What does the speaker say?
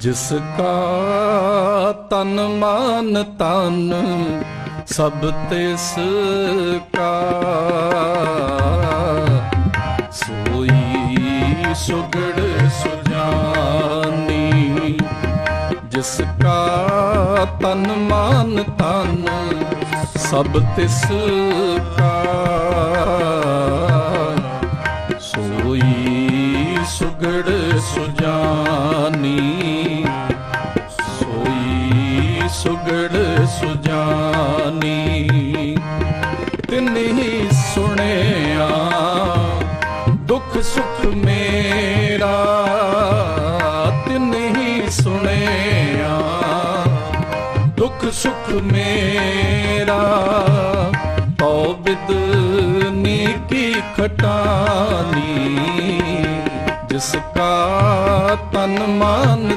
ਜਿਸ ਕਾ ਤਨ ਮਨ ਤਨ, ਸਭ ਤਿਸ ਕਾ। ਸੋਈ ਸੁਗੜ ਸੁਜਾਨੀ, ਜਿਸ ਕਾ ਤਨ ਮਨ ਤਨ, ਸਭ ਤਿਸ ਕਾ। ਸੋਈ ਸੁਗੜ ਸੁਜਾਨੀ ਸੁਗੜ ਸੁਜਾਨੀ ਤਿਨਹੀ ਸੁਣਿਆ, ਦੁੱਖ ਸੁਖ ਮੇਰਾ ਤਿਨਹੀ ਸੁਣਿਆ, ਦੁੱਖ ਸੁਖ ਮੇਰਾ, ਤਉ ਬਿਦ ਨੀਕੀ ਖਟਾਨੀ, ਜਿਸ ਕਾ ਤਨ ਮਨ